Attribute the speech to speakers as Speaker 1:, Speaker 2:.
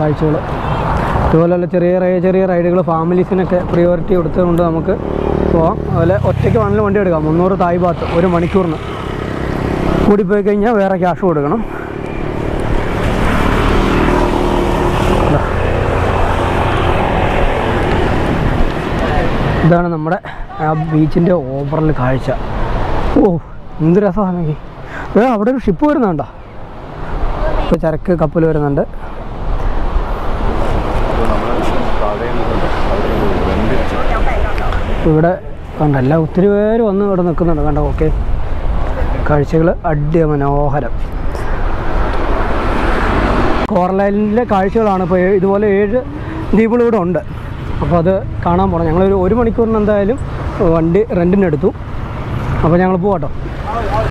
Speaker 1: കാഴ്ചകൾ. ഇതുപോലെയുള്ള ചെറിയ ചെറിയ റൈഡുകൾ ഫാമിലീസിനൊക്കെ പ്രിയോറിറ്റി കൊടുത്തുകൊണ്ട് നമുക്ക് പോവാം. അതുപോലെ ഒറ്റയ്ക്ക് വേണമെങ്കിലും വണ്ടി എടുക്കാം. മുന്നൂറ് തായ് ഭാഗത്ത് ഒരു മണിക്കൂറിന്. കൂടിപ്പോയി കഴിഞ്ഞാൽ വേറെ ക്യാഷ് കൊടുക്കണം. ഇതാണ് നമ്മുടെ ആ ബീച്ചിന്റെ ഓവറിൽ കാഴ്ച. ഓ എന്ത് രസമാണെങ്കിൽ അവിടെ ഒരു ഷിപ്പ് വരുന്നുണ്ടോ? ഇപ്പോൾ ചരക്ക് കപ്പൽ വരുന്നുണ്ട്. ഇവിടെ കണ്ടല്ല ഒത്തിരി പേര് വന്ന് ഇവിടെ നിൽക്കുന്നുണ്ട്. കണ്ടോ? ഓക്കെ. കാഴ്ചകൾ അഡ്യ മനോഹരം കോറലൈനിലെ കാഴ്ചകളാണ് ഇപ്പോൾ ഇതുപോലെ ഏഴ് ദ്വീപുകൾ ഇവിടെ ഉണ്ട്. അപ്പോൾ അത് കാണാൻ പോകണം ഞങ്ങളൊരു ഒരു മണിക്കൂറിന് എന്തായാലും വണ്ടി റെന്റിനെടുത്തു അപ്പോൾ ഞങ്ങൾ പോവാട്ടോ.